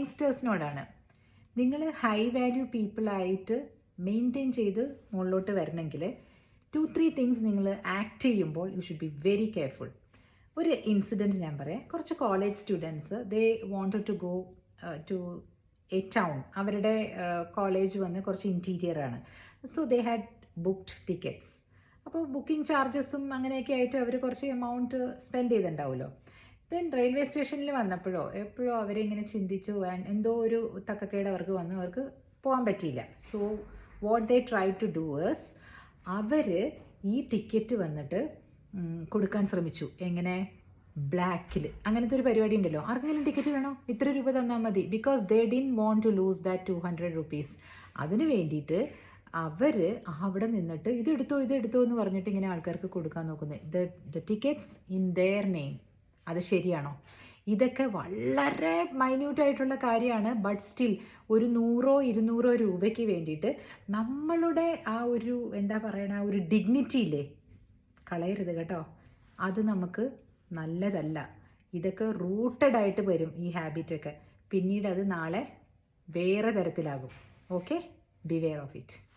യങ്സ്റ്റേഴ്സിനോടാണ് നിങ്ങൾ high value പീപ്പിളായിട്ട് maintain ചെയ്ത് മുകളിലോട്ട് വരണമെങ്കിൽ ടു ത്രീ തിങ്സ് നിങ്ങൾ ആക്ട് ചെയ്യുമ്പോൾ you should be very careful ഒരു ഇൻസിഡന്റ് ഞാൻ പറയാം. കുറച്ച് college students they wanted to go to a town അവരുടെ കോളേജ് വന്ന് കുറച്ച് ഇന്റീരിയർ ആണ്. So they had booked tickets അപ്പോൾ ബുക്കിംഗ് ചാർജസും അങ്ങനെയൊക്കെ ആയിട്ട് അവർ കുറച്ച് എമൗണ്ട് സ്പെൻഡ് ചെയ്തിട്ടുണ്ടാവുമല്ലോ. ദെൻ റെയിൽവേ സ്റ്റേഷനിൽ വന്നപ്പോഴോ എപ്പോഴോ അവരിങ്ങനെ ചിന്തിച്ചു "And എന്തോ ഒരു തക്കക്കേട് അവർക്ക് വന്നു അവർക്ക് പോകാൻ പറ്റിയില്ല. So what they try to do was അവർ ഈ ടിക്കറ്റ് വന്നിട്ട് കൊടുക്കാൻ ശ്രമിച്ചു. എങ്ങനെ? ബ്ലാക്കിൽ അങ്ങനത്തെ ഒരു പരിപാടി ഉണ്ടല്ലോ. ആർക്കെങ്കിലും ടിക്കറ്റ് വേണോ? ഇത്ര രൂപ തന്നാൽ മതി. Because they didn't want to lose that two hundred rupees അതിന് വേണ്ടിയിട്ട് അവർ അവിടെ നിന്നിട്ട് ഇതെടുത്തോ ഇതെടുത്തോ എന്ന് പറഞ്ഞിട്ട് ഇങ്ങനെ ആൾക്കാർക്ക് കൊടുക്കാൻ നോക്കുന്നത് the tickets in their name അത് ശരിയാണോ? ഇതൊക്കെ വളരെ മൈന്യൂട്ടായിട്ടുള്ള കാര്യമാണ്. ബട്ട് സ്റ്റിൽ ഒരു നൂറോ ഇരുന്നൂറോ രൂപയ്ക്ക് വേണ്ടിയിട്ട് നമ്മളുടെ ആ ഒരു എന്താ പറയണ ആ ഒരു ഡിഗ്നിറ്റി ഇല്ലേ? കളയരുത് കേട്ടോ. അത് നമുക്ക് നല്ലതല്ല. ഇതൊക്കെ റൂട്ടഡ് ആയിട്ട് വരും ഈ ഹാബിറ്റൊക്കെ പിന്നീട് അത് നാളെ വേറെ തരത്തിലാകും. Okay beware of it